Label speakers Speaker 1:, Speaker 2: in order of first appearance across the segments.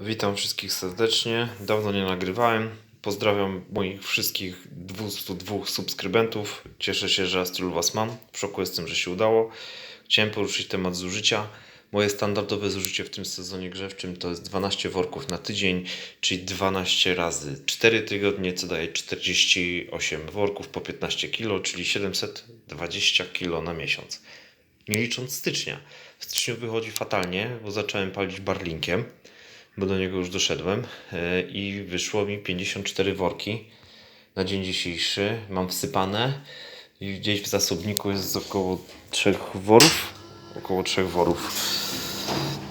Speaker 1: Witam wszystkich serdecznie. Dawno nie nagrywałem. Pozdrawiam moich wszystkich 202 subskrybentów. Cieszę się, że tylu Was mam. W szoku jestem, że się udało. Chciałem poruszyć temat zużycia. Moje standardowe zużycie w tym sezonie grzewczym to jest 12 worków na tydzień, czyli 12 razy 4 tygodnie, co daje 48 worków po 15 kg, czyli 720 kg na miesiąc. Nie licząc stycznia. W styczniu wychodzi fatalnie, bo zacząłem palić barlinkiem bo do niego już doszedłem e, i wyszło mi 54 worki na dzień dzisiejszy. Mam wsypane i gdzieś w zasobniku jest około 3 worów. Około 3 worów.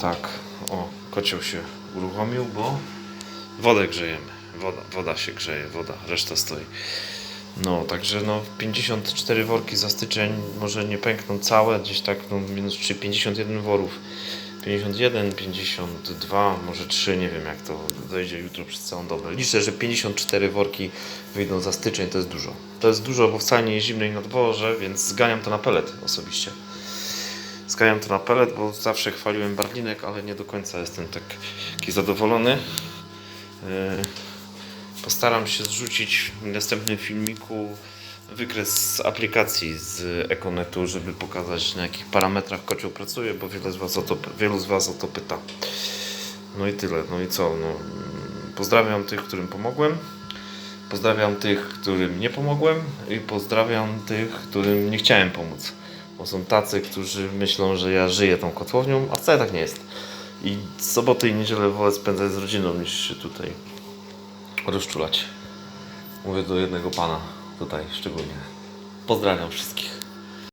Speaker 1: Tak, o, kocioł się uruchomił, bo wodę grzejemy. Woda, woda się grzeje, woda, reszta stoi. No, także no 54 worki za styczeń może nie pękną całe, gdzieś tak no, minus 3, 51 worów. 51, 52, może 3, nie wiem jak to dojdzie jutro przez całą dobę. Liczę, że 54 worki wyjdą za styczeń, to jest dużo. To jest dużo, bo wcale nie jest zimno i na dworze, więc zganiam to na pelet osobiście. Zganiam to na pelet, bo zawsze chwaliłem barlinek, ale nie do końca jestem tak- taki zadowolony. Yy, Postaram się zrzucić w następnym filmiku wykres z aplikacji z Econetu, żeby pokazać na jakich parametrach kocioł pracuje, bo wiele z was o to, wielu z Was o to pyta. No i tyle. No i co? No, mm, pozdrawiam tych, którym pomogłem. Pozdrawiam tych, którym nie pomogłem i pozdrawiam tych, którym nie chciałem pomóc. Bo są tacy, którzy myślą, że ja żyję tą kotłownią, a wcale tak nie jest. I soboty i niedzielę wolę spędzać z rodziną niż się tutaj rozczulać. Mówię do jednego pana tutaj szczególnie. Pozdrawiam wszystkich.